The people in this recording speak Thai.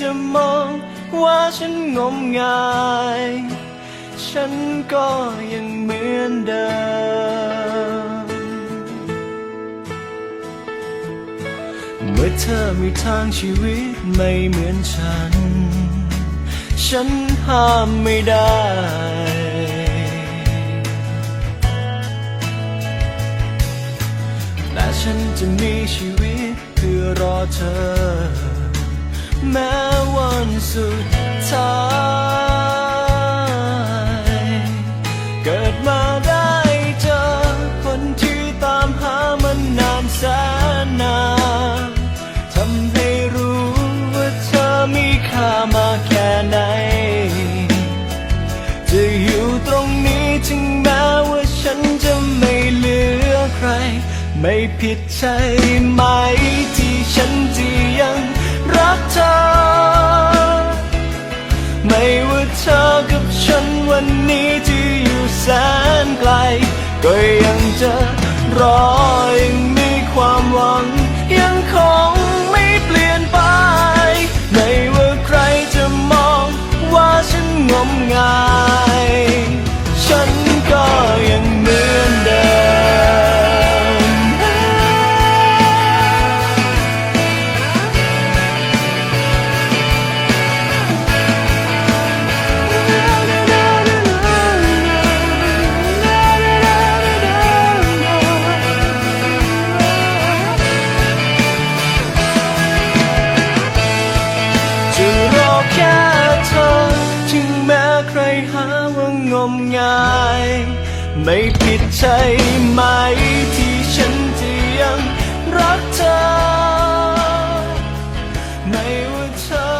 จะมองว่าฉันงมงาย ฉันก็ยังเหมือนเดิม เมื่อเธอมีทางชีวิตไม่เหมือนฉัน ฉันห้ามไม่ได้ แต่ฉันจะมีชีวิตเพื่อรอเธอ แม้วันสุดท้ายเกิดมาได้เจอคนที่ตามหามันนานแสนนานทำให้รู้ว่าเธอมีค่ามาแค่ไหน จะอยู่ตรงนี้ถึงแม้ว่าฉันจะไม่เหลือใคร ไม่ผิดใช่ไหมที่ฉันจะยัง รักเธอ ไม่ว่าเธอกับฉันวันนี้ที่อยู่แสนไกล ก็ยังจะรอยังมีความหวัง ยังคงไม่เปลี่ยนไป ไม่ว่าใครจะมองว่าฉันงมงาย มงาย ไม่ผิดใช่ไหมที่ฉันจะยังรักเธอ ไม่ว่าเธอ